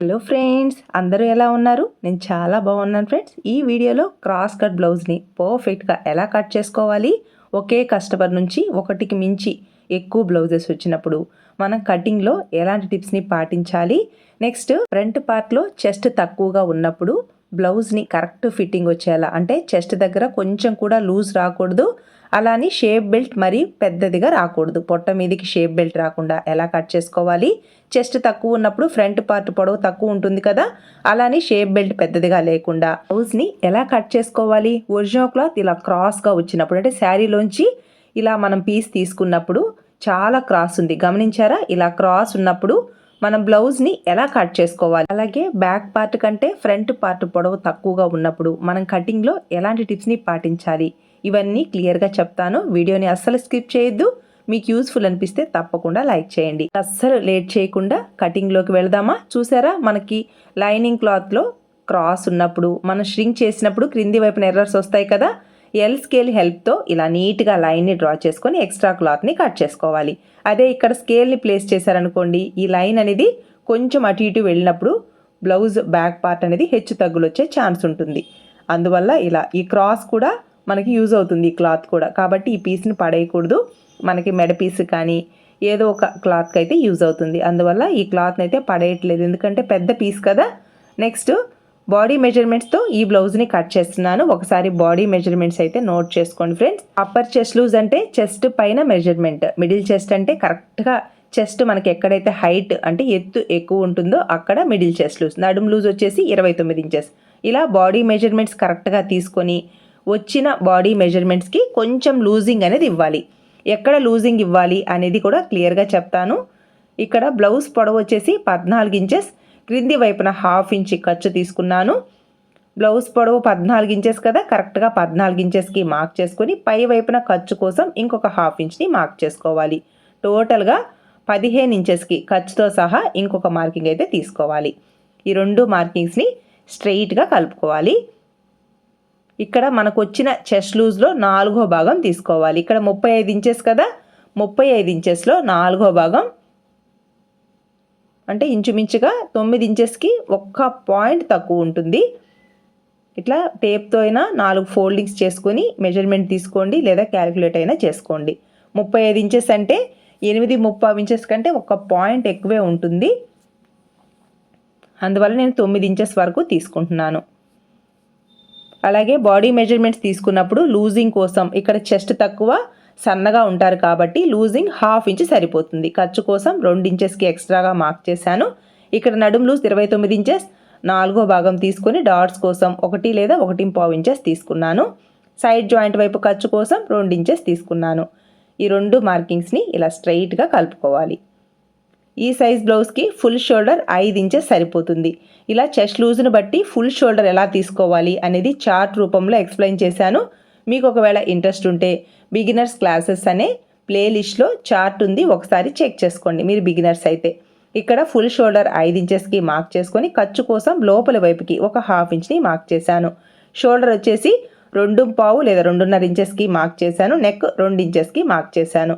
Hello friends అందరూ ఎలా ఉన్నారు? నేను చాలా బాగున్నాను ఫ్రెండ్స్. ఈ వీడియోలో క్రాస్ కట్ బ్లౌజ్ని పర్ఫెక్ట్గా ఎలా కట్ చేసుకోవాలి? ఒకే కస్టమర్ నుంచి ఒకటికి మించి ఎక్కువ బ్లౌజెస్ వచ్చినప్పుడు మనం కటింగ్లో ఎలాంటి టిప్స్ని పాటించాలి? నెక్స్ట్ ఫ్రంట్ పార్ట్లో చెస్ట్ తక్కువగా ఉన్నప్పుడు బ్లౌజ్ని కరెక్ట్ ఫిట్టింగ్ వచ్చేలా అంటే చెస్ట్ దగ్గర కొంచెం కూడా లూజ్ రాకూడదు. అలానే షేప్ బెల్ట్ మరీ పెద్దదిగా రాకూడదు. పొట్ట మీదకి షేప్ బెల్ట్ రాకుండా ఎలా కట్ చేసుకోవాలి? చెస్ట్ తక్కువ ఉన్నప్పుడు ఫ్రంట్ పార్ట్ పొడవు తక్కువ ఉంటుంది కదా? అలానే షేప్ బెల్ట్ పెద్దదిగా లేకుండా బ్లౌజ్ని ఎలా కట్ చేసుకోవాలి? ఒరిజినల్ క్లాత్ ఇలా క్రాస్గా వచ్చినప్పుడు అంటే శారీలోంచి ఇలా మనం పీస్ తీసుకున్నప్పుడు చాలా క్రాస్ ఉంది. గమనించారా? ఇలా క్రాస్ ఉన్నప్పుడు మనం బ్లౌజ్ని ఎలా కట్ చేసుకోవాలి? అలాగే బ్యాక్ పార్ట్ కంటే ఫ్రంట్ పార్ట్ పొడవు తక్కువగా ఉన్నప్పుడు మనం కటింగ్లో ఎలాంటి టిప్స్ని పాటించాలి? ఇవన్నీ క్లియర్గా చెప్తాను. వీడియోని అస్సలు స్కిప్ చేయొద్దు. మీకు యూస్ఫుల్ అనిపిస్తే తప్పకుండా లైక్ చేయండి. అస్సలు లేట్ చేయకుండా కటింగ్లోకి వెళదామా? చూసారా? మనకి లైనింగ్ క్లాత్లో క్రాస్ ఉన్నప్పుడు మనం ష్రింక్ చేసినప్పుడు క్రింది వైపున ఎర్రర్స్ వస్తాయి కదా? ఎల్ స్కేల్ హెల్ప్తో ఇలా నీట్గా లైన్ని డ్రా చేసుకొని ఎక్స్ట్రా క్లాత్ని కట్ చేసుకోవాలి. అదే ఇక్కడ స్కేల్ని ప్లేస్ చేశారనుకోండి ఈ లైన్ అనేది కొంచెం అటు ఇటు వెళ్ళినప్పుడు బ్లౌజ్ బ్యాక్ పార్ట్ అనేది హెచ్చు తగ్గులు వచ్చే ఛాన్స్ ఉంటుంది. అందువల్ల ఇలా ఈ క్రాస్ కూడా మనకి యూజ్ అవుతుంది ఈ క్లాత్ కూడా. కాబట్టి ఈ పీస్ని పడేయకూడదు. మనకి మెడ పీస్ కానీ ఏదో ఒక క్లాత్కి అయితే యూజ్ అవుతుంది. అందువల్ల ఈ క్లాత్ని అయితే పడేయట్లేదు. ఎందుకంటే పెద్ద పీస్ కదా. నెక్స్ట్ బాడీ మెజర్మెంట్స్తో ఈ బ్లౌజ్ని కట్ చేస్తున్నాను. ఒకసారి బాడీ మెజర్మెంట్స్ అయితే నోట్ చేసుకోండి ఫ్రెండ్స్ అప్పర్ చెస్ట్ లూజ్ అంటే చెస్ట్ పైన మెజర్మెంట్ మిడిల్ చెస్ట్ అంటే కరెక్ట్గా చెస్ట్ మనకి ఎక్కడైతే హైట్ అంటే ఎత్తు ఎక్కువ ఉంటుందో అక్కడ మిడిల్ చెస్ట్ లూజ్ నడుం లూజ్ వచ్చేసి ఇరవై తొమ్మిది ఇంచెస్ ఇలా బాడీ మెజర్మెంట్స్ కరెక్ట్గా తీసుకొని వచ్చిన బాడీ మెజర్మెంట్స్కి కొంచెం లూజింగ్ అనేది ఇవ్వాలి. ఎక్కడ లూజింగ్ ఇవ్వాలి అనేది కూడా క్లియర్గా చెప్తాను. ఇక్కడ బ్లౌజ్ పొడవు వచ్చేసి పద్నాలుగు ఇంచెస్ క్రింది వైపున హాఫ్ ఇంచ్ ఖర్చు తీసుకున్నాను. బ్లౌజ్ పొడవు పద్నాలుగు ఇంచెస్ కదా కరెక్ట్గా పద్నాలుగు ఇంచెస్కి మార్క్ చేసుకొని పై వైపున ఖర్చు కోసం ఇంకొక హాఫ్ ఇంచ్ని మార్క్ చేసుకోవాలి. టోటల్గా పదిహేను ఇంచెస్కి ఖర్చుతో సహా ఇంకొక మార్కింగ్ అయితే తీసుకోవాలి. ఈ రెండు మార్కింగ్స్ని స్ట్రెయిట్గా కలుపుకోవాలి. ఇక్కడ మనకు వచ్చిన చెస్ట్ లూజ్లో నాలుగో భాగం తీసుకోవాలి. ఇక్కడ ముప్పై ఐదు ఇంచెస్ కదా? ముప్పై ఐదు ఇంచెస్లో నాలుగో భాగం. అంటే ఇంచుమించుగా తొమ్మిది ఇంచెస్కి ఒక్క పాయింట్ తక్కువ ఉంటుంది. ఇట్లా టేప్తో అయినా నాలుగు ఫోల్డింగ్స్ చేసుకొని మెజర్మెంట్ తీసుకోండి లేదా క్యాలిక్యులేట్ అయినా చేసుకోండి. ముప్పై ఐదు ఇంచెస్ అంటే ఎనిమిది ముప్పై ఇంచెస్ కంటే ఒక పాయింట్ ఎక్కువే ఉంటుంది. అందువల్ల నేను తొమ్మిది ఇంచెస్ వరకు తీసుకుంటున్నాను. అలాగే బాడీ మెజర్మెంట్స్ తీసుకున్నప్పుడు లూజింగ్ కోసం ఇక్కడ చెస్ట్ తక్కువ సన్నగా ఉంటారు కాబట్టి లూజింగ్ హాఫ్ ఇంచ్ సరిపోతుంది. ఖర్చు కోసం రెండు ఇంచెస్కి ఎక్స్ట్రాగా మార్క్ చేశాను. ఇక్కడ నడుం లూజ్ ఇరవై తొమ్మిది ఇంచెస్ నాలుగో భాగం తీసుకొని డాట్స్ కోసం ఒకటి లేదా ఒకటి పావు ఇంచెస్ తీసుకున్నాను. సైడ్ జాయింట్ వైపు ఖర్చు కోసం రెండు ఇంచెస్ తీసుకున్నాను. ఈ రెండు మార్కింగ్స్ని ఇలా స్ట్రైట్గా కలుపుకోవాలి. ఈ సైజ్ బ్లౌజ్కి ఫుల్ షోల్డర్ ఐదు ఇంచెస్ సరిపోతుంది. ఇలా చెస్ట్ లూజ్ను బట్టి ఫుల్ షోల్డర్ ఎలా తీసుకోవాలి అనేది చార్ట్ రూపంలో ఎక్స్ప్లెయిన్ చేశాను. మీకు ఒకవేళ ఇంట్రెస్ట్ ఉంటే బిగినర్స్ క్లాసెస్ అనే ప్లేలిస్ట్లో చార్ట్ ఉంది ఒకసారి చెక్ చేసుకోండి. మీరు బిగినర్స్ అయితే ఇక్కడ ఫుల్ షోల్డర్ ఐదు ఇంచెస్కి మార్క్ చేసుకొని ఖర్చు కోసం లోపల వైపుకి ఒక హాఫ్ ఇంచ్ని మార్క్ చేశాను. షోల్డర్ వచ్చేసి రెండు పావు లేదా రెండున్నర ఇంచెస్కి మార్క్ చేశాను నెక్ రెండు ఇంచెస్కి మార్క్ చేశాను.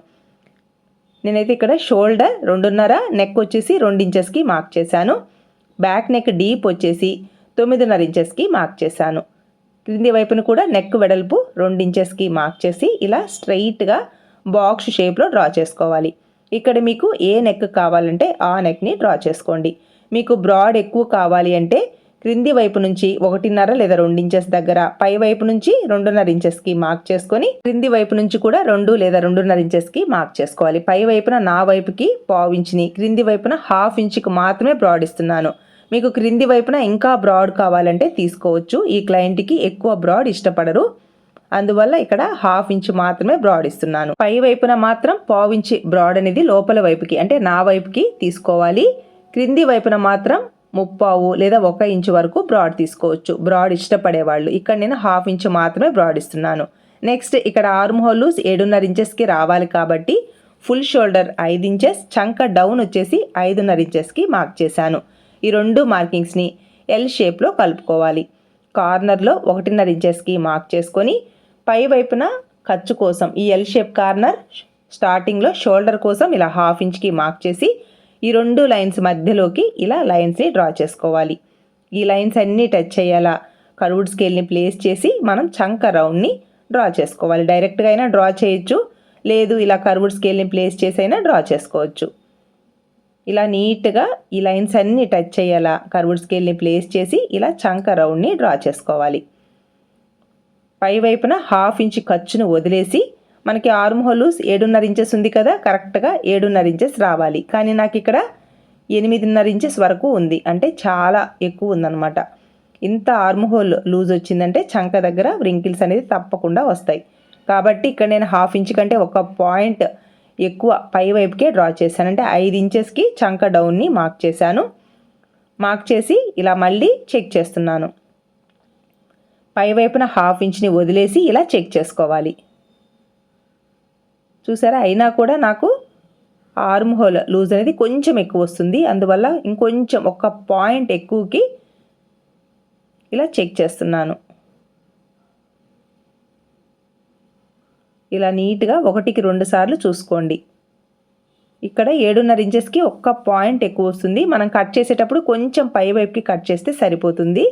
నేనైతే ఇక్కడ షోల్డర్ రెండున్నర నెక్ వచ్చేసి రెండు ఇంచెస్కి మార్క్ చేశాను. బ్యాక్ నెక్ డీప్ వచ్చేసి తొమ్మిదిన్నర ఇంచెస్కి మార్క్ చేశాను. క్రింది వైపున కూడా నెక్ వెడల్పు రెండు ఇంచెస్కి మార్క్ చేసి ఇలా స్ట్రైట్గా బాక్స్ షేప్లో డ్రా చేసుకోవాలి. ఇక్కడ మీకు ఏ నెక్ కావాలంటే ఆ నెక్ని డ్రా చేసుకోండి. మీకు బ్రాడ్ ఎక్కువ కావాలి అంటే క్రింది వైపు నుంచి ఒకటిన్నర లేదా రెండు ఇంచెస్ దగ్గర పై వైపు నుంచి రెండున్నర ఇంచెస్కి మార్క్ చేసుకొని క్రింది వైపు నుంచి కూడా రెండు లేదా రెండున్నర ఇంచెస్కి మార్క్ చేసుకోవాలి. పై వైపున నా వైపుకి పావు ఇంచుని క్రింది వైపున హాఫ్ ఇంచుకి మాత్రమే బ్రాడ్ ఇస్తున్నాను. మీకు క్రింది వైపున ఇంకా బ్రాడ్ కావాలంటే తీసుకోవచ్చు. ఈ క్లయింట్కి ఎక్కువ బ్రాడ్ ఇష్టపడరు. అందువల్ల ఇక్కడ హాఫ్ ఇంచ్ మాత్రమే బ్రాడ్ ఇస్తున్నాను. పై వైపున మాత్రం పావు ఇంచ్ బ్రాడ్ అనేది లోపల వైపుకి అంటే నా వైపుకి తీసుకోవాలి. క్రింది వైపున మాత్రం ముప్పావు లేదా ఒక ఇంచు వరకు బ్రాడ్ తీసుకోవచ్చు. బ్రాడ్ ఇష్టపడేవాళ్ళు. ఇక్కడ నేను హాఫ్ ఇంచు మాత్రమే బ్రాడ్ ఇస్తున్నాను. నెక్స్ట్ ఇక్కడ ఆర్మ్ హోల్స్ ఏడున్నర ఇంచెస్కి రావాలి కాబట్టి ఫుల్ షోల్డర్ ఐదు ఇంచెస్ చంక డౌన్ వచ్చేసి ఐదున్నర ఇంచెస్కి మార్క్ చేశాను. ఈ రెండు మార్కింగ్స్ని ఎల్ షేప్లో కలుపుకోవాలి. కార్నర్లో ఒకటిన్నర ఇంచెస్కి మార్క్ చేసుకొని పై వైపున ఖర్చు కోసం ఈ ఎల్ షేప్ కార్నర్ స్టార్టింగ్లో షోల్డర్ కోసం ఇలా హాఫ్ ఇంచ్కి మార్క్ చేసి ఈ రెండు లైన్స్ మధ్యలోకి ఇలా లైన్స్ని డ్రా చేసుకోవాలి. ఈ లైన్స్ అన్నీ టచ్ అయ్యేలా కర్వుడ్ స్కేల్ని ప్లేస్ చేసి మనం చంక రౌండ్ని డ్రా చేసుకోవాలి. డైరెక్ట్గా అయినా డ్రా చేయొచ్చు. లేదు ఇలా కర్వుడ్ స్కేల్ని ప్లేస్ చేసి అయినా డ్రా చేసుకోవచ్చు. ఇలా నీట్గా ఈ లైన్స్ అన్నీ టచ్ అయ్యేలా కర్వుడ్ స్కేల్ని ప్లేస్ చేసి ఇలా చంక రౌండ్ని డ్రా చేసుకోవాలి. పై వైపున హాఫ్ ఇంచ్ ఖర్చును వదిలేసి మనకి ఆర్మ్ హోల్స్ ఏడున్నర ఇంచెస్ ఉంది కదా కరెక్ట్గా ఏడున్నర ఇంచెస్ రావాలి. కానీ నాకు ఇక్కడ ఎనిమిదిన్నర ఇంచెస్ వరకు ఉంది. అంటే చాలా ఎక్కువ ఉందన్నమాట. ఇంత ఆర్మ్ హోల్ లూజ్ వచ్చిందంటే చంక దగ్గర వ్రింకిల్స్ అనేది తప్పకుండా వస్తాయి. కాబట్టి ఇక్కడ నేను హాఫ్ ఇంచ్ కంటే ఒక పాయింట్ ఎక్కువ పై వైపుకే డ్రా చేశాను. అంటే ఐదు ఇంచెస్కి చంక డౌన్ని మార్క్ చేశాను. మార్క్ చేసి ఇలా మళ్ళీ చెక్ చేస్తున్నాను. పై వైపున హాఫ్ ఇంచ్ని వదిలేసి ఇలా చెక్ చేసుకోవాలి. చూసారా? అయినా కూడా నాకు ఆర్మ్ హోల్ లూజ్ అనేది కొంచెం ఎక్కువ వస్తుంది. అందువల్ల ఇంకొంచెం ఒక పాయింట్ ఎక్కువకి ఇలా చెక్ చేస్తున్నాను. ఇలా నీట్గా ఒకటికి రెండు సార్లు చూసుకోండి. ఇక్కడ ఏడున్నర ఇంచెస్కి ఒక్క పాయింట్ ఎక్కువ వస్తుంది. మనం కట్ చేసేటప్పుడు కొంచెం పై వైపుకి కట్ చేస్తే సరిపోతుంది.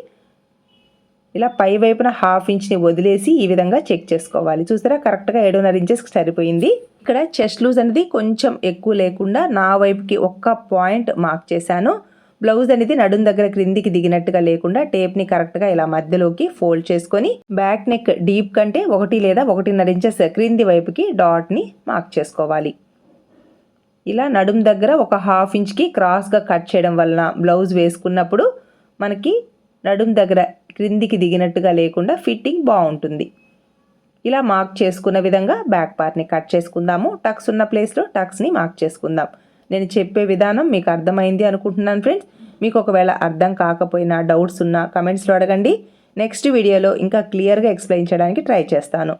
ఇలా పై వైపున హాఫ్ ఇంచ్ని వదిలేసి ఈ విధంగా చెక్ చేసుకోవాలి. చూసారా? కరెక్ట్గా ఏడున్నర ఇంచెస్కి సరిపోయింది. ఇక్కడ చెస్ట్ లూజ్ అనేది కొంచెం ఎక్కువ లేకుండా నా వైపుకి ఒక్క పాయింట్ మార్క్ చేశాను. బ్లౌజ్ అనేది నడుం దగ్గర క్రిందికి దిగినట్టుగా లేకుండా టేప్ని కరెక్ట్గా ఇలా మధ్యలోకి ఫోల్డ్ చేసుకొని బ్యాక్ నెక్ డీప్ కంటే ఒకటి లేదా ఒకటిన్నర ఇంచెస్ క్రింది వైపుకి డాట్ని మార్క్ చేసుకోవాలి. ఇలా నడుం దగ్గర ఒక హాఫ్ ఇంచ్కి క్రాస్గా కట్ చేయడం వలన బ్లౌజ్ వేసుకున్నప్పుడు మనకి నడుం దగ్గర క్రిందికి దిగినట్టుగా లేకుండా ఫిట్టింగ్ బాగుంటుంది. ఇలా మార్క్ చేసుకున్న విధంగా బ్యాక్ పార్ట్ని కట్ చేసుకుందాము. టక్స్ ఉన్న ప్లేస్లో టక్స్ని మార్క్ చేసుకుందాం. నేను చెప్పే విధానం మీకు అర్థమైంది అనుకుంటున్నాను ఫ్రెండ్స్. మీకు ఒకవేళ అర్థం కాకపోయినా డౌట్స్ ఉన్నా కమెంట్స్లో అడగండి. నెక్స్ట్ వీడియోలో ఇంకా క్లియర్గా ఎక్స్ప్లెయిన్ చేయడానికి ట్రై చేస్తాను.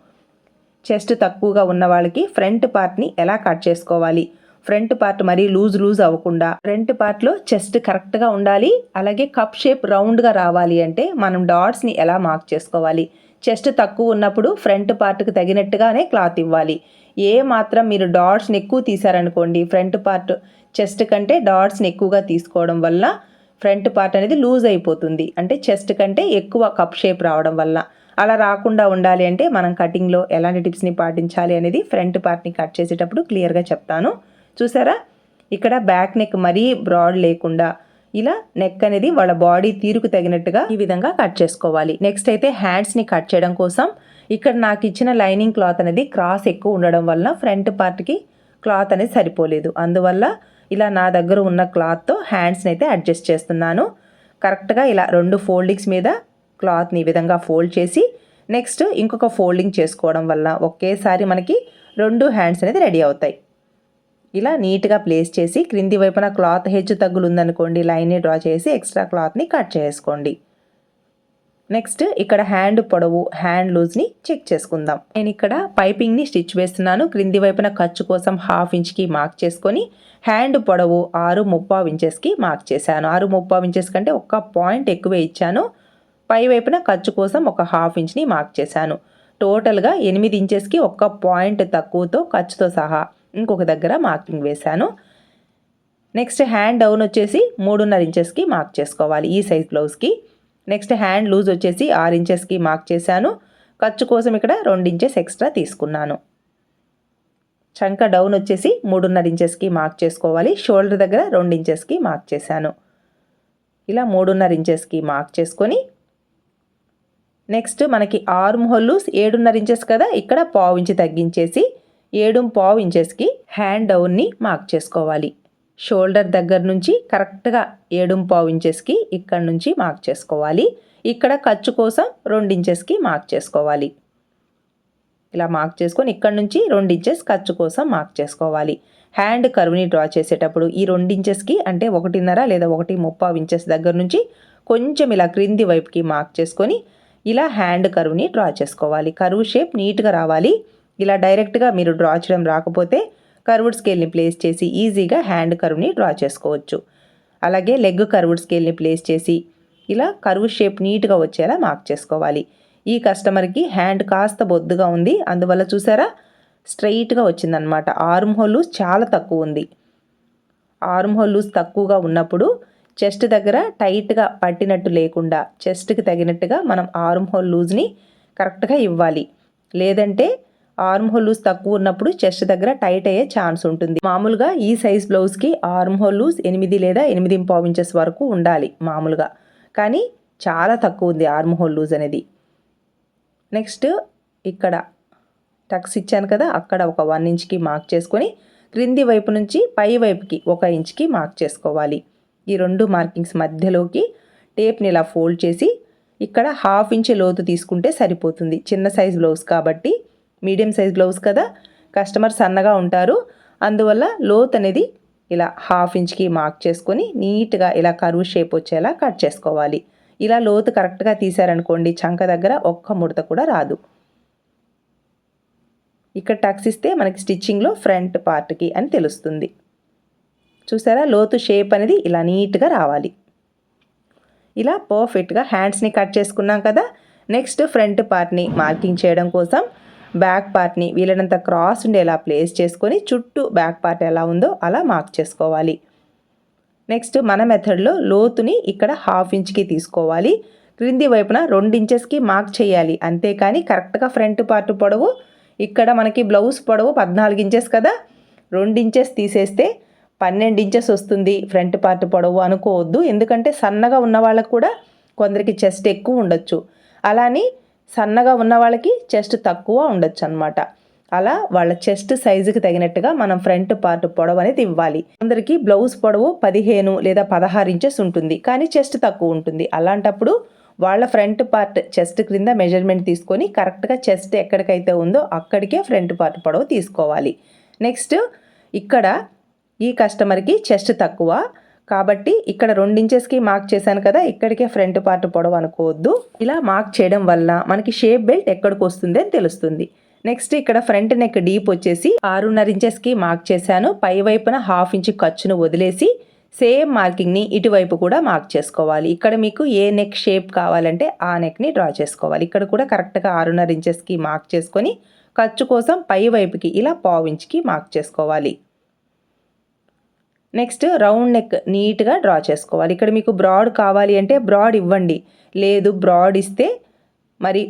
చెస్ట్ తక్కువగా ఉన్న వాళ్ళకి ఫ్రంట్ పార్ట్ని ఎలా కట్ చేసుకోవాలి? ఫ్రంట్ పార్ట్ మరీ లూజ్ లూజ్ అవ్వకుండా ఫ్రంట్ పార్ట్లో చెస్ట్ కరెక్ట్గా ఉండాలి. అలాగే కప్ షేప్ రౌండ్గా రావాలి అంటే మనం డాట్స్ని ఎలా మార్క్ చేసుకోవాలి? చెస్ట్ తక్కువ ఉన్నప్పుడు ఫ్రంట్ పార్ట్కి తగినట్టుగానే క్లాత్ ఇవ్వాలి. ఏ మాత్రం మీరు డాట్స్ని ఎక్కువ తీసారనుకోండి ఫ్రంట్ పార్ట్ చెస్ట్ కంటే డాట్స్ని ఎక్కువగా తీసుకోవడం వల్ల ఫ్రంట్ పార్ట్ అనేది లూజ్ అయిపోతుంది. అంటే చెస్ట్ కంటే ఎక్కువ కప్ షేప్ రావడం వల్ల. అలా రాకుండా ఉండాలి అంటే మనం కటింగ్లో ఎలాంటి టిప్స్ని పాటించాలి అనేది ఫ్రంట్ పార్ట్ని కట్ చేసేటప్పుడు క్లియర్గా చెప్తాను. చూసారా? ఇక్కడ బ్యాక్ నెక్ మరీ బ్రాడ్ లేకుండా ఇలా నెక్ అనేది వాళ్ళ బాడీ తీరుకు తగినట్టుగా ఈ విధంగా కట్ చేసుకోవాలి. నెక్స్ట్ అయితే హ్యాండ్స్ని కట్ చేయడం కోసం ఇక్కడ నాకు ఇచ్చిన లైనింగ్ క్లాత్ అనేది క్రాస్ ఎక్కువ ఉండడం వల్ల ఫ్రంట్ పార్ట్కి క్లాత్ అనేది సరిపోలేదు. అందువల్ల ఇలా నా దగ్గర ఉన్న క్లాత్తో హ్యాండ్స్ని అయితే అడ్జస్ట్ చేస్తున్నాను. కరెక్ట్గా ఇలా రెండు ఫోల్డింగ్స్ మీద క్లాత్ని ఈ విధంగా ఫోల్డ్ చేసి నెక్స్ట్ ఇంకొక ఫోల్డింగ్ చేసుకోవడం వల్ల ఒకేసారి మనకి రెండు హ్యాండ్స్ అనేది రెడీ అవుతాయి. ఇలా నీట్గా ప్లేస్ చేసి క్రింది వైపున క్లాత్ హెచ్చు తగ్గులు ఉందనుకోండి లైన్ని డ్రా చేసి ఎక్స్ట్రా క్లాత్ని కట్ చేసుకోండి. నెక్స్ట్ ఇక్కడ హ్యాండ్ పొడవు హ్యాండ్ లూజ్ని చెక్ చేసుకుందాం. నేను ఇక్కడ పైపింగ్ని స్టిచ్ వేస్తున్నాను. క్రింది వైపున ఖర్చు కోసం హాఫ్ ఇంచ్కి మార్క్ చేసుకొని హ్యాండ్ పొడవు ఆరు ముప్పావు ఇంచెస్కి మార్క్ చేశాను. ఆరు ముప్పావు ఇంచెస్ కంటే ఒక్క పాయింట్ ఎక్కువే ఇచ్చాను. పై వైపున ఖర్చు కోసం ఒక హాఫ్ ఇంచ్ని మార్క్ చేశాను. టోటల్గా ఎనిమిది ఇంచెస్కి ఒక్క పాయింట్ తక్కువతో ఖర్చుతో సహా ఇంకొక దగ్గర మార్కింగ్ వేశాను. నెక్స్ట్ హ్యాండ్ డౌన్ వచ్చేసి మూడున్నర ఇంచెస్కి మార్క్ చేసుకోవాలి ఈ సైజ్ బ్లౌజ్కి. నెక్స్ట్ హ్యాండ్ లూజ్ వచ్చేసి ఆరు ఇంచెస్కి మార్క్ చేశాను. ఖర్చు కోసం ఇక్కడ రెండు ఇంచెస్ ఎక్స్ట్రా తీసుకున్నాను. చంక డౌన్ వచ్చేసి మూడున్నర ఇంచెస్కి మార్క్ చేసుకోవాలి. షోల్డర్ దగ్గర రెండు ఇంచెస్కి మార్క్ చేశాను. ఇలా మూడున్నర ఇంచెస్కి మార్క్ చేసుకొని నెక్స్ట్ మనకి ఆర్మ్ హోల్స్ ఏడున్నర ఇంచెస్ కదా ఇక్కడ పావు ఇంచి తగ్గించేసి ఏడు పావు ఇంచెస్కి హ్యాండ్ డౌన్ని మార్క్ చేసుకోవాలి. షోల్డర్ దగ్గర నుంచి కరెక్ట్గా ఏడు పావు ఇంచెస్కి ఇక్కడ నుంచి మార్క్ చేసుకోవాలి. ఇక్కడ ఖర్చు కోసం రెండు ఇంచెస్కి మార్క్ చేసుకోవాలి. ఇలా మార్క్ చేసుకొని ఇక్కడ నుంచి రెండు ఇంచెస్ ఖర్చు కోసం మార్క్ చేసుకోవాలి. హ్యాండ్ కర్వ్ని డ్రా చేసేటప్పుడు ఈ రెండు ఇంచెస్కి అంటే ఒకటిన్నర లేదా ఒకటి ముప్పావు ఇంచెస్ దగ్గర నుంచి కొంచెం ఇలా క్రింది వైపుకి మార్క్ చేసుకొని ఇలా హ్యాండ్ కరువుని డ్రా చేసుకోవాలి. కరువు షేప్ నీట్గా రావాలి. ఇలా డైరెక్ట్గా మీరు డ్రా చేయడం రాకపోతే కర్వుడ్ స్కేల్ని ప్లేస్ చేసి ఈజీగా హ్యాండ్ కర్వ్ని డ్రా చేసుకోవచ్చు. అలాగే లెగ్ కర్వుడ్ స్కేల్ని ప్లేస్ చేసి ఇలా కర్వ్ షేప్ నీట్గా వచ్చేలా మార్క్ చేసుకోవాలి. ఈ కస్టమర్కి హ్యాండ్ కాస్త బొద్దుగా ఉంది. అందువల్ల చూసారా? స్ట్రైట్గా వచ్చిందనమాట ఆర్మ్ హోల్ చాలా తక్కువ ఉంది. ఆర్మ్ హోల్ తక్కువగా ఉన్నప్పుడు చెస్ట్ దగ్గర టైట్గా పట్టినట్టు లేకుండా చెస్ట్కి తగినట్టుగా మనం ఆర్మ్ హోల్ లూజ్ని కరెక్ట్గా ఇవ్వాలి. లేదంటే ఆర్మ్ హోల్ లూజ్ తక్కువ ఉన్నప్పుడు చెస్ట్ దగ్గర టైట్ అయ్యే ఛాన్స్ ఉంటుంది. మామూలుగా ఈ సైజ్ బ్లౌజ్కి ఆర్మ్ హోల్ లూజ్ ఎనిమిది లేదా ఎనిమిది పావు ఇంచెస్ వరకు ఉండాలి మామూలుగా. కానీ చాలా తక్కువ ఉంది ఆర్మ్ హోల్ లూజ్ అనేది. నెక్స్ట్ ఇక్కడ టక్స్ ఇచ్చాను కదా అక్కడ ఒక వన్ ఇంచ్కి మార్క్ చేసుకొని క్రింది వైపు నుంచి పై వైపుకి ఒక ఇంచ్కి మార్క్ చేసుకోవాలి. ఈ రెండు మార్కింగ్స్ మధ్యలోకి టేప్ని ఇలా ఫోల్డ్ చేసి ఇక్కడ హాఫ్ ఇంచ్ లోతు తీసుకుంటే సరిపోతుంది. చిన్న సైజ్ బ్లౌజ్ కాబట్టి మీడియం సైజ్ బ్లౌజ్ కదా కస్టమర్ సన్నగా ఉంటారు. అందువల్ల లోత్ అనేది ఇలా హాఫ్ ఇంచ్కి మార్క్ చేసుకొని నీట్గా ఇలా కరువు షేప్ వచ్చేలా కట్ చేసుకోవాలి. ఇలా లోతు కరెక్ట్గా తీసారనుకోండి చంక దగ్గర ఒక్క ముడత కూడా రాదు. ఇక్కడ టక్స్ ఇస్తే మనకి స్టిచ్చింగ్లో ఫ్రంట్ పార్ట్కి అని తెలుస్తుంది. చూసారా? లోతు షేప్ అనేది ఇలా నీట్గా రావాలి. ఇలా పర్ఫెక్ట్గా హ్యాండ్స్ని కట్ చేసుకున్నాం కదా నెక్స్ట్ ఫ్రంట్ పార్ట్ని మార్కింగ్ చేయడం కోసం బ్యాక్ పార్ట్ని వీలైనంత క్రాస్ ఉండేలా ప్లేస్ చేసుకొని చుట్టూ బ్యాక్ పార్ట్ ఎలా ఉందో అలా మార్క్ చేసుకోవాలి. నెక్స్ట్ మన మెథడ్లో లోతుని ఇక్కడ హాఫ్ ఇంచ్కి తీసుకోవాలి. క్రింది వైపున రెండు ఇంచెస్కి మార్క్ చేయాలి. అంతేకాని కరెక్ట్గా ఫ్రంట్ పార్ట్ పొడవు ఇక్కడ మనకి బ్లౌజ్ పొడవు పద్నాలుగు ఇంచెస్ కదా. రెండు ఇంచెస్ తీసేస్తే పన్నెండు ఇంచెస్ వస్తుంది. ఫ్రంట్ పార్ట్ పొడవు అనుకోవద్దు. ఎందుకంటే సన్నగా ఉన్న వాళ్ళకు కూడా కొందరికి చెస్ట్ ఎక్కువ ఉండొచ్చు. అలాని సన్నగా ఉన్న వాళ్ళకి చెస్ట్ తక్కువ ఉండొచ్చు అనమాట అలా వాళ్ళ చెస్ట్ సైజుకి తగినట్టుగా మనం ఫ్రంట్ పార్ట్ పొడవు అనేది ఇవ్వాలి. కొందరికి బ్లౌజ్ పొడవు పదిహేను లేదా పదహారు ఇంచెస్ ఉంటుంది. కానీ చెస్ట్ తక్కువ ఉంటుంది. అలాంటప్పుడు వాళ్ళ ఫ్రంట్ పార్ట్ చెస్ట్ క్రింద మెజర్మెంట్ తీసుకొని కరెక్ట్గా చెస్ట్ ఎక్కడికైతే ఉందో అక్కడికే ఫ్రంట్ పార్ట్ పొడవు తీసుకోవాలి. నెక్స్ట్ ఇక్కడ ఈ కస్టమర్కి చెస్ట్ తక్కువ కాబట్టి ఇక్కడ రెండించెస్కి మార్క్ చేశాను కదా ఇక్కడికే ఫ్రంట్ పార్ట్ పొడవు అనుకోవద్దు. ఇలా మార్క్ చేయడం వల్ల మనకి షేప్ బెల్ట్ ఎక్కడికి వస్తుంది అని తెలుస్తుంది. నెక్స్ట్ ఇక్కడ ఫ్రంట్ నెక్ డీప్ వచ్చేసి ఆరున్నర ఇంచెస్కి మార్క్ చేశాను. పై వైపున హాఫ్ ఇంచ్ ఖర్చును వదిలేసి సేమ్ మార్కింగ్ని ఇటువైపు కూడా మార్క్ చేసుకోవాలి. ఇక్కడ మీకు ఏ నెక్ షేప్ కావాలంటే ఆ నెక్ని డ్రా చేసుకోవాలి. ఇక్కడ కూడా కరెక్ట్గా ఆరున్నర ఇంచెస్కి మార్క్ చేసుకొని ఖర్చు కోసం పై వైపుకి ఇలా పావు ఇంచ్కి మార్క్ చేసుకోవాలి. నెక్స్ట్ రౌండ్ నెక్ నీట్గా డ్రా చేసుకోవాలి. ఇక్కడ మీకు బ్రాడ్ కావాలి అంటే బ్రాడ్ ఇవ్వండి. లేదు బ్రాడ్ ఇస్తే మరి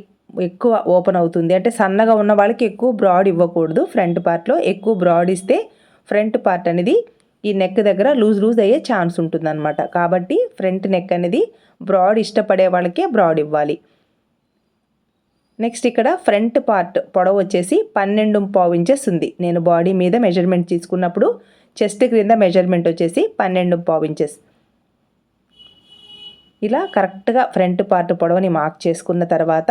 ఎక్కువ ఓపెన్ అవుతుంది. అంటే సన్నగా ఉన్న వాళ్ళకి ఎక్కువ బ్రాడ్ ఇవ్వకూడదు. ఫ్రంట్ పార్ట్లో ఎక్కువ బ్రాడ్ ఇస్తే ఫ్రంట్ పార్ట్ అనేది ఈ నెక్ దగ్గర లూజ్ లూజ్ అయ్యే ఛాన్స్ ఉంటుందన్నమాట. కాబట్టి ఫ్రంట్ నెక్ అనేది బ్రాడ్ ఇష్టపడే వాళ్ళకే బ్రాడ్ ఇవ్వాలి. నెక్స్ట్ ఇక్కడ ఫ్రంట్ పార్ట్ పొడవు వచ్చేసి పన్నెండు పావు ఇంచెస్ ఉంది. నేను బాడీ మీద మెజర్మెంట్ తీసుకున్నప్పుడు చెస్ట్ క్రింద మెజర్మెంట్ వచ్చేసి పన్నెండు పావు ఇంచెస్ ఇలా కరెక్ట్గా ఫ్రంట్ పార్ట్ పొడవని మార్క్ చేసుకున్న తర్వాత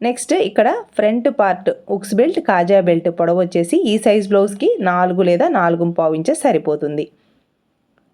నెక్స్ట్ ఇక్కడ ఫ్రంట్ పార్ట్ ఉక్స్ బెల్ట్ కాజా బెల్ట్ పొడవు వచ్చేసి ఈ సైజ్ బ్లౌజ్కి నాలుగు లేదా నాలుగు పావు ఇంచెస్ సరిపోతుంది.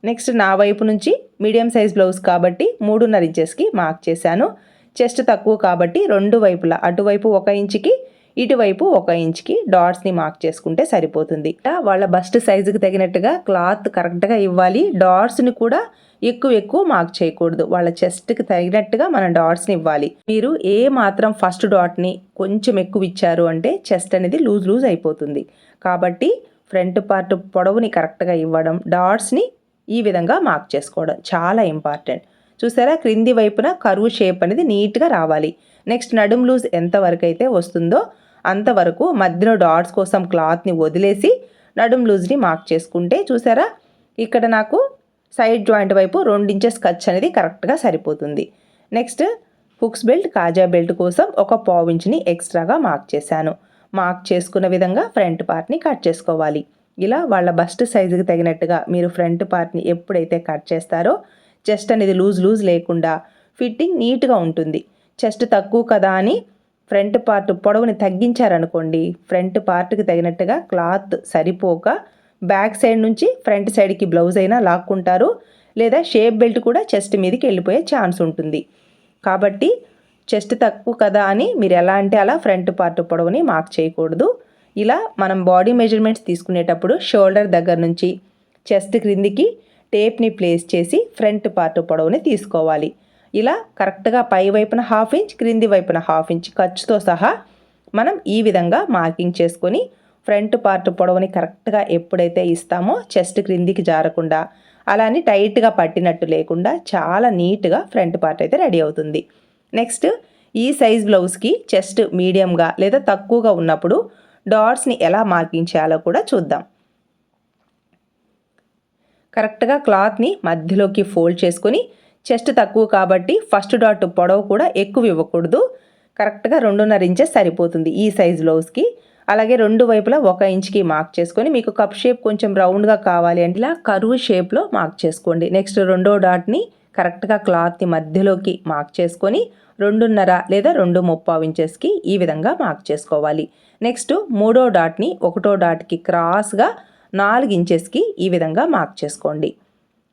నెక్స్ట్ నా వైపు నుంచి మీడియం సైజ్ బ్లౌజ్ కాబట్టి మూడున్నర ఇంచెస్కి మార్క్ చేశాను. చెస్ట్ తక్కువ కాబట్టి రెండు వైపులా అటువైపు ఒక ఇంచుకి ఇటువైపు ఒక ఇంచ్కి డాట్స్ని మార్క్ చేసుకుంటే సరిపోతుంది. వాళ్ళ బస్ట్ సైజుకి తగినట్టుగా క్లాత్ కరెక్ట్గా ఇవ్వాలి. డాట్స్ని కూడా ఎక్కువ ఎక్కువ మార్క్ చేయకూడదు. వాళ్ళ చెస్ట్కి తగినట్టుగా మనం డాట్స్ని ఇవ్వాలి. మీరు ఏ మాత్రం ఫస్ట్ డాట్ని కొంచెం ఎక్కువ ఇచ్చారు అంటే చెస్ట్ అనేది లూజ్ లూజ్ అయిపోతుంది. కాబట్టి ఫ్రంట్ పార్ట్ పొడవుని కరెక్ట్గా ఇవ్వడం డాట్స్ని ఈ విధంగా మార్క్ చేసుకోవడం చాలా ఇంపార్టెంట్. చూసారా? క్రింది వైపున కరువు షేప్ అనేది నీట్గా రావాలి. నెక్స్ట్ నడుం లూజ్ ఎంతవరకు అయితే వస్తుందో అంతవరకు మధ్యలో డాట్స్ కోసం క్లాత్ని వదిలేసి నడుం లూజ్ని మార్క్ చేసుకుంటే చూసారా? ఇక్కడ నాకు సైడ్ జాయింట్ వైపు రెండు ఇంచెస్ ఖర్చు అనేది కరెక్ట్గా సరిపోతుంది. నెక్స్ట్ హుక్స్ బెల్ట్ కాజా బెల్ట్ కోసం ఒక పావు ఇంచుని ఎక్స్ట్రాగా మార్క్ చేశాను. మార్క్ చేసుకున్న విధంగా ఫ్రంట్ పార్ట్ని కట్ చేసుకోవాలి. ఇలా వాళ్ళ బస్ట్ సైజుకి తగినట్టుగా మీరు ఫ్రంట్ పార్ట్ని ఎప్పుడైతే కట్ చేస్తారో చెస్ట్ అనేది లూజ్ లూజ్ లేకుండా ఫిట్టింగ్ నీట్గా ఉంటుంది. చెస్ట్ తక్కువ కదా అని ఫ్రంట్ పార్ట్ పొడవుని తగ్గించారనుకోండి ఫ్రంట్ పార్ట్కి తగినట్టుగా క్లాత్ సరిపోక బ్యాక్ సైడ్ నుంచి ఫ్రంట్ సైడ్కి బ్లౌజ్ అయినా లాక్కుంటారు. లేదా షేప్ బెల్ట్ కూడా చెస్ట్ మీదకి వెళ్ళిపోయే ఛాన్స్ ఉంటుంది. కాబట్టి చెస్ట్ తక్కువ కదా అని మీరు ఎలా అంటే అలా ఫ్రంట్ పార్ట్ పొడవుని మార్క్ చేయకూడదు. ఇలా మనం బాడీ మెజర్మెంట్స్ తీసుకునేటప్పుడు షోల్డర్ దగ్గర నుంచి చెస్ట్ క్రిందికి టేప్ని ప్లేస్ చేసి ఫ్రంట్ పార్ట్ పొడవుని తీసుకోవాలి. ఇలా కరెక్ట్గా పై వైపున హాఫ్ ఇంచ్ క్రింది వైపున హాఫ్ ఇంచ్ ఖర్చుతో సహా మనం ఈ విధంగా మార్కింగ్ చేసుకొని ఫ్రంట్ పార్ట్ పొడవుని కరెక్ట్గా ఎప్పుడైతే ఇస్తామో చెస్ట్ క్రిందికి జారకుండా అలానే టైట్గా పట్టినట్టు లేకుండా చాలా నీట్గా ఫ్రంట్ పార్ట్ అయితే రెడీ అవుతుంది. నెక్స్ట్ ఈ సైజ్ బ్లౌజ్కి చెస్ట్ మీడియంగా లేదా తక్కువగా ఉన్నప్పుడు డాట్స్ని ఎలా మార్కింగ్ చేయాలో కూడా చూద్దాం. కరెక్ట్గా క్లాత్ని మధ్యలోకి ఫోల్డ్ చేసుకొని చెస్ట్ తక్కువ కాబట్టి ఫస్ట్ డాట్ పొడవు కూడా ఎక్కువ ఇవ్వకూడదు. కరెక్ట్గా రెండున్నర ఇంచెస్ సరిపోతుంది ఈ సైజ్ బ్లౌజ్కి అలాగే రెండు వైపులా ఒక ఇంచ్కి మార్క్ చేసుకొని మీకు కప్ షేప్ కొంచెం రౌండ్గా కావాలి అంటే ఇలా కరువు షేప్లో మార్క్ చేసుకోండి. నెక్స్ట్ రెండో డాట్ని కరెక్ట్గా క్లాత్ని మధ్యలోకి మార్క్ చేసుకొని రెండున్నర లేదా రెండు ముప్పావు ఇంచెస్కి ఈ విధంగా మార్క్ చేసుకోవాలి. నెక్స్ట్ మూడో డాట్ని ఒకటో డాట్కి క్రాస్గా నాలుగు ఇంచెస్కి ఈ విధంగా మార్క్ చేసుకోండి.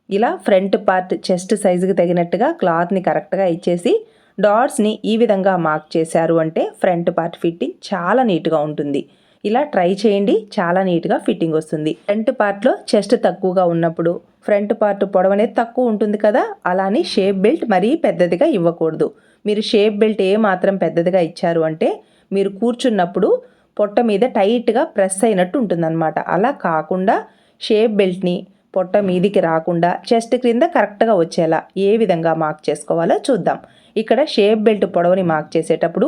ఇలా ఫ్రంట్ పార్ట్ చెస్ట్ సైజుకి తగినట్టుగా క్లాత్ని కరెక్ట్గా ఇచ్చేసి డాట్స్ని ఈ విధంగా మార్క్ చేశారు అంటే ఫ్రంట్ పార్ట్ ఫిట్టింగ్ చాలా నీట్గా ఉంటుంది. ఇలా ట్రై చేయండి చాలా నీట్గా ఫిట్టింగ్ వస్తుంది. ఫ్రంట్ పార్ట్లో చెస్ట్ తక్కువగా ఉన్నప్పుడు ఫ్రంట్ పార్ట్ పొడవు అనేది తక్కువ ఉంటుంది కదా అలానే షేప్ బెల్ట్ మరీ పెద్దదిగా ఇవ్వకూడదు. మీరు షేప్ బెల్ట్ ఏ మాత్రం పెద్దదిగా ఇచ్చారు అంటే మీరు కూర్చున్నప్పుడు పొట్ట మీద టైట్గా ప్రెస్ అయినట్టు ఉంటుందన్నమాట. అలా కాకుండా షేప్ బెల్ట్ని పొట్ట మీదికి రాకుండా చెస్ట్ క్రింద కరెక్ట్గా వచ్చేలా ఏ విధంగా మార్క్ చేసుకోవాలో చూద్దాం. ఇక్కడ షేప్ బెల్ట్ పొడవుని మార్క్ చేసేటప్పుడు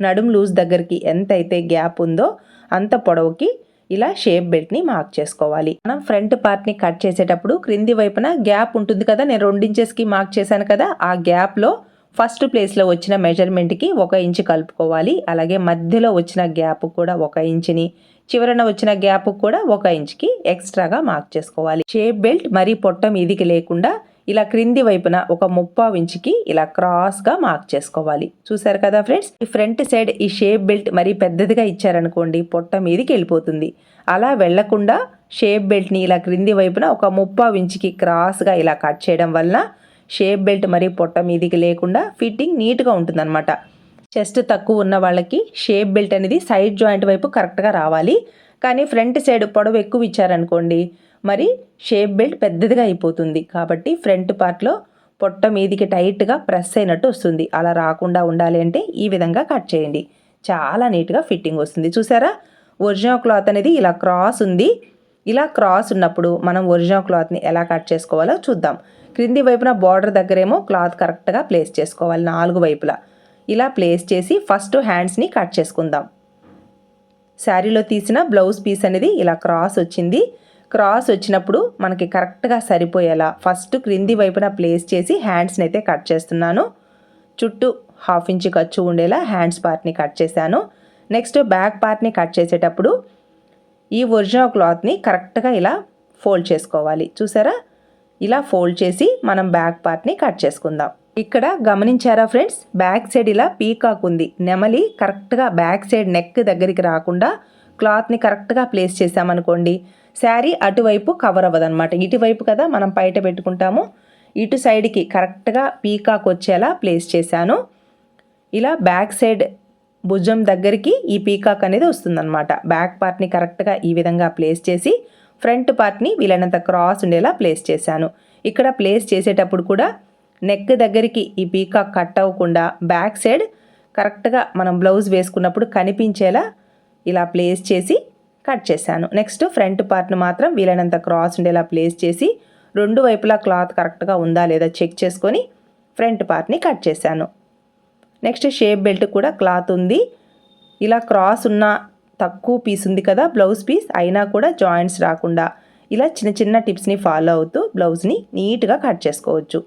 నడుం లూజ్ దగ్గరికి ఎంత అయితే గ్యాప్ ఉందో అంత పొడవుకి ఇలా షేప్ బెల్ట్ని మార్క్ చేసుకోవాలి. మనం ఫ్రంట్ పార్ట్ని కట్ చేసేటప్పుడు క్రింది వైపున గ్యాప్ ఉంటుంది కదా నేను రెండించెస్కి మార్క్ చేశాను కదా ఆ గ్యాప్లో ఫస్ట్ ప్లేస్లో వచ్చిన మెజర్మెంట్కి ఒక ఇంచు కలుపుకోవాలి. అలాగే మధ్యలో వచ్చిన గ్యాప్ కూడా ఒక ఇంచుని చివరన వచ్చిన గ్యాప్ కూడా ఒక ఇంచ్కి ఎక్స్ట్రాగా మార్క్ చేసుకోవాలి. షేప్ బెల్ట్ మరీ పొట్టం ఇదికి లేకుండా ఇలా క్రింది వైపున ఒక ముప్పావు ఇంచుకి ఇలా క్రాస్గా మార్క్ చేసుకోవాలి. చూసారు కదా ఫ్రెండ్స్ ఈ ఫ్రంట్ సైడ్ ఈ షేప్ బెల్ట్ మరీ పెద్దదిగా ఇచ్చారనుకోండి పొట్ట మీదికి వెళ్ళిపోతుంది. అలా వెళ్ళకుండా షేప్ బెల్ట్ని ఇలా క్రింది వైపున ఒక ముప్పావు ఇంచుకి క్రాస్గా ఇలా కట్ చేయడం వలన షేప్ బెల్ట్ మరీ పొట్ట మీదికి లేకుండా ఫిట్టింగ్ నీట్గా ఉంటుందన్నమాట. చెస్ట్ తక్కువ ఉన్న వాళ్ళకి షేప్ బెల్ట్ అనేది సైడ్ జాయింట్ వైపు కరెక్ట్గా రావాలి. కానీ ఫ్రంట్ సైడ్ పొడవు ఎక్కువ ఇచ్చారనుకోండి మరి షేప్ బెల్ట్ పెద్దదిగా అయిపోతుంది. కాబట్టి ఫ్రంట్ పార్ట్లో పొట్ట మీదికి టైట్గా ప్రెస్ అయినట్టు వస్తుంది. అలా రాకుండా ఉండాలి అంటే ఈ విధంగా కట్ చేయండి. చాలా నీట్గా ఫిట్టింగ్ వస్తుంది. చూసారా? ఒరిజినల్ క్లాత్ అనేది ఇలా క్రాస్ ఉంది. ఇలా క్రాస్ ఉన్నప్పుడు మనం ఒరిజినల్ క్లాత్ని ఎలా కట్ చేసుకోవాలో చూద్దాం. క్రింది వైపున బార్డర్ దగ్గరేమో క్లాత్ కరెక్ట్గా ప్లేస్ చేసుకోవాలి. నాలుగు వైపులా. ఇలా ప్లేస్ చేసి ఫస్ట్ హ్యాండ్స్ని కట్ చేసుకుందాం. శారీలో తీసిన బ్లౌజ్ పీస్ అనేది ఇలా క్రాస్ వచ్చింది. క్రాస్ వచ్చినప్పుడు మనకి కరెక్ట్గా సరిపోయేలా ఫస్ట్ క్రింది వైపున ప్లేస్ చేసి హ్యాండ్స్ని అయితే కట్ చేస్తున్నాను. చుట్టూ హాఫ్ ఇంచ్ ఖర్చు ఉండేలా హ్యాండ్స్ పార్ట్ని కట్ చేశాను. నెక్స్ట్ బ్యాక్ పార్ట్ని కట్ చేసేటప్పుడు ఈ ఒరిజినల్ క్లాత్ని కరెక్ట్గా ఇలా ఫోల్డ్ చేసుకోవాలి. చూసారా? ఇలా ఫోల్డ్ చేసి మనం బ్యాక్ పార్ట్ని కట్ చేసుకుందాం. ఇక్కడ గమనించారా ఫ్రెండ్స్? బ్యాక్ సైడ్ ఇలా పీకాక్ ఉంది. నెమలి కరెక్ట్గా బ్యాక్ సైడ్ నెక్ దగ్గరికి రాకుండా క్లాత్ని కరెక్ట్గా ప్లేస్ చేసామనుకోండి శారీ అటువైపు కవర్ అవ్వదనమాట ఇటువైపు కదా మనం బయట పెట్టుకుంటాము. ఇటు సైడ్కి కరెక్ట్గా పీకాక్ వచ్చేలా ప్లేస్ చేశాను. ఇలా బ్యాక్ సైడ్ భుజం దగ్గరికి ఈ పీకాక్ అనేది వస్తుందన్నమాట. బ్యాక్ పార్ట్ని కరెక్ట్గా ఈ విధంగా ప్లేస్ చేసి ఫ్రంట్ పార్ట్ని వీలైనంత క్రాస్ ఉండేలా ప్లేస్ చేశాను. ఇక్కడ ప్లేస్ చేసేటప్పుడు కూడా నెక్ దగ్గరికి ఈ పీకాక్ కట్ అవ్వకుండా బ్యాక్ సైడ్ కరెక్ట్గా మనం బ్లౌజ్ వేసుకున్నప్పుడు కనిపించేలా ఇలా ప్లేస్ చేసి కట్ చేశాను. నెక్స్ట్ ఫ్రంట్ పార్ట్ను మాత్రం వీలైనంత క్రాస్ ఉండేలా ప్లేస్ చేసి రెండు వైపులా క్లాత్ కరెక్ట్గా ఉందా లేదా చెక్ చేసుకొని ఫ్రంట్ పార్ట్ని కట్ చేశాను. నెక్స్ట్ షేప్ బెల్ట్ కూడా క్లాత్ ఉంది. ఇలా క్రాస్ ఉన్న తక్కువ పీస్ ఉంది కదా బ్లౌజ్ పీస్ అయినా కూడా జాయింట్స్ రాకుండా ఇలా చిన్న చిన్న టిప్స్ని ఫాలో అవుతూ బ్లౌజ్ని నీట్గా కట్ చేసుకోవచ్చు.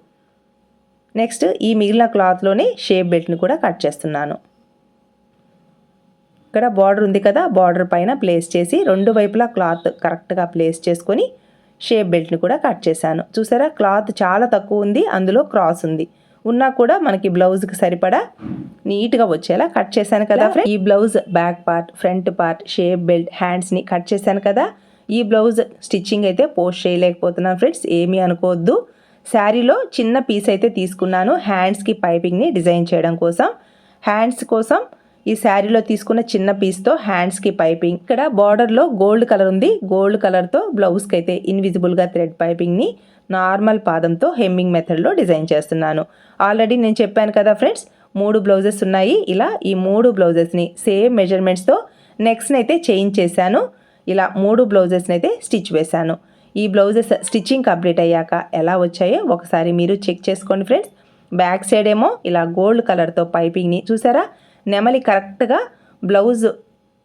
నెక్స్ట్ ఈ మిగిలిన క్లాత్లోనే షేప్ బెల్ట్ని కూడా కట్ చేస్తున్నాను. ఇక్కడ బార్డర్ ఉంది కదా బార్డర్ పైన ప్లేస్ చేసి రెండు వైపులా క్లాత్ కరెక్ట్గా ప్లేస్ చేసుకొని షేప్ బెల్ట్ని కూడా కట్ చేశాను. చూసారా క్లాత్ చాలా తక్కువ ఉంది అందులో క్రాస్ ఉంది. ఉన్నా కూడా మనకి బ్లౌజ్కి సరిపడా నీట్గా వచ్చేలా కట్ చేశాను కదా ఈ blouse back part front part shape belt హ్యాండ్స్ని cut చేశాను కదా. ఈ బ్లౌజ్ స్టిచ్చింగ్ అయితే పోస్ట్ చేయలేకపోతున్నాను ఫ్రెండ్స్ ఏమీ అనుకోవద్దు. శారీలో చిన్న పీస్ అయితే తీసుకున్నాను. హ్యాండ్స్కి పైపింగ్ని డిజైన్ చేయడం కోసం. హ్యాండ్స్ కోసం ఈ శారీలో తీసుకున్న చిన్న పీస్తో హ్యాండ్స్కి పైపింగ్ ఇక్కడ బార్డర్లో గోల్డ్ కలర్ ఉంది. గోల్డ్ కలర్తో బ్లౌజ్కి అయితే ఇన్విజిబుల్గా థ్రెడ్ పైపింగ్ని నార్మల్ పాదంతో హెమ్మింగ్ మెథడ్లో డిజైన్ చేస్తున్నాను. ఆల్రెడీ నేను చెప్పాను కదా ఫ్రెండ్స్ మూడు బ్లౌజెస్ ఉన్నాయి. ఇలా ఈ మూడు బ్లౌజెస్ని సేమ్ మెజర్మెంట్స్తో నెక్స్ట్ని అయితే చేంజ్ చేశాను. ఇలా మూడు బ్లౌజెస్ని అయితే స్టిచ్ వేశాను. ఈ బ్లౌజెస్ స్టిచ్చింగ్ కంప్లీట్ అయ్యాక ఎలా వచ్చాయో ఒకసారి మీరు చెక్ చేసుకోండి ఫ్రెండ్స్. బ్యాక్ సైడ్ ఏమో ఇలా గోల్డ్ కలర్తో పైపింగ్ని చూసారా? నెమలి కరెక్ట్గా బ్లౌజ్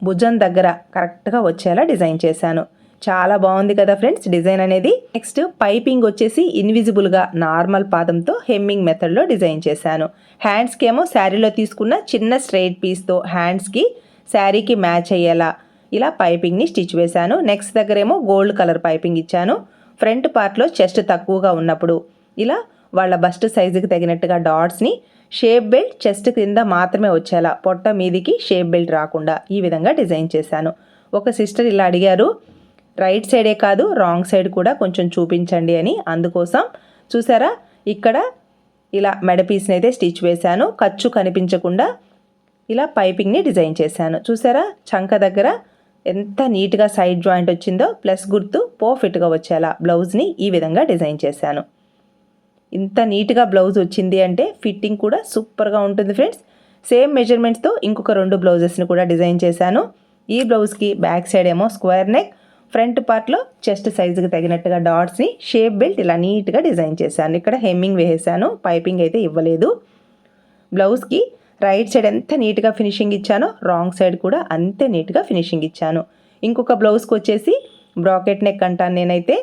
భుజం దగ్గర కరెక్ట్గా వచ్చేలా డిజైన్ చేశాను. చాలా బాగుంది కదా ఫ్రెండ్స్ డిజైన్ అనేది. నెక్స్ట్ పైపింగ్ వచ్చేసి ఇన్విజిబుల్గా నార్మల్ పాదంతో హెమ్మింగ్ మెథడ్లో డిజైన్ చేశాను. హ్యాండ్స్కి ఏమో శారీలో తీసుకున్న చిన్న స్ట్రైట్ పీస్తో హ్యాండ్స్కి శారీకి మ్యాచ్ అయ్యేలా ఇలా పైపింగ్ని స్టిచ్ వేశాను. నెక్స్ట్ దగ్గరేమో గోల్డ్ కలర్ పైపింగ్ ఇచ్చాను. ఫ్రంట్ పార్ట్లో చెస్ట్ తక్కువగా ఉన్నప్పుడు ఇలా వాళ్ళ బస్ట్ సైజుకి తగినట్టుగా డాట్స్ని షేప్ బెల్ట్ చెస్ట్ క్రింద మాత్రమే వచ్చేలా పొట్ట మీదికి షేప్ బెల్ట్ రాకుండా ఈ విధంగా డిజైన్ చేశాను. ఒక సిస్టర్ ఇలా అడిగారు రైట్ సైడే కాదు రాంగ్ సైడ్ కూడా కొంచెం చూపించండి అని. అందుకోసం చూసారా ఇక్కడ ఇలా మెడపీస్ని అయితే స్టిచ్ వేశాను. ఖర్చు కనిపించకుండా ఇలా పైపింగ్ని డిజైన్ చేశాను. చూసారా చంక దగ్గర ఎంత నీట్గా సైడ్ జాయింట్ వచ్చిందో ప్లస్ గుర్తు పర్ఫెక్ట్గా వచ్చేలా బ్లౌజ్ని ఈ విధంగా డిజైన్ చేశాను. ఇంత నీట్గా బ్లౌజ్ వచ్చింది అంటే ఫిట్టింగ్ కూడా సూపర్గా ఉంటుంది ఫ్రెండ్స్. సేమ్ మెజర్మెంట్స్తో ఇంకొక రెండు బ్లౌజెస్ని కూడా డిజైన్ చేశాను. ఈ బ్లౌజ్కి బ్యాక్ సైడ్ ఏమో స్క్వేర్ నెక్ ఫ్రంట్ పార్ట్లో చెస్ట్ సైజుకి తగినట్టుగా డాట్స్ని షేప్ బెల్ట్ ఇలా నీట్గా డిజైన్ చేశాను. ఇక్కడ హెమ్మింగ్ వేసాను పైపింగ్ అయితే ఇవ్వలేదు. బ్లౌజ్కి రైట్ సైడ్ ఎంత నీట్గా ఫినిషింగ్ ఇచ్చానో రాంగ్ సైడ్ కూడా అంతే నీట్గా ఫినిషింగ్ ఇచ్చాను. ఇంకొక బ్లౌజ్కి వచ్చేసి బ్రాకెట్ నెక్ అంటాను నేనైతే.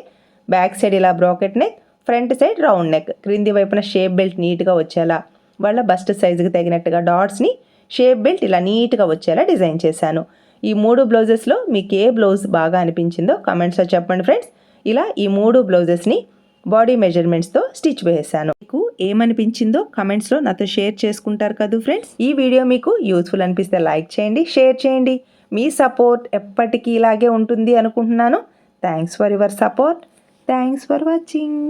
బ్యాక్ సైడ్ ఇలా bracket neck front side round neck. క్రింది వైపున షేప్ బెల్ట్ నీట్గా వచ్చేలా. వాళ్ళ బస్ట్ సైజుకి తగినట్టుగా డాట్స్ని షేప్ బెల్ట్ ఇలా నీట్గా వచ్చేలా డిజైన్ చేశాను. ఈ మూడు బ్లౌజెస్లో మీకు ఏ బ్లౌజ్ బాగా అనిపించిందో కమెంట్స్లో చెప్పండి ఫ్రెండ్స్. ఇలా ఈ మూడు బ్లౌజెస్ని బాడీ మెజర్మెంట్స్తో స్టిచ్ వేసాను మీకు ఏమనిపించిందో కమెంట్స్లో నాతో షేర్ చేసుకుంటారు కదా ఫ్రెండ్స్. ఈ వీడియో మీకు యూస్ఫుల్ అనిపిస్తే లైక్ చేయండి షేర్ చేయండి. మీ సపోర్ట్ ఎప్పటికీ ఇలాగే ఉంటుంది అనుకుంటున్నాను. Thanks for your support. Thanks for watching.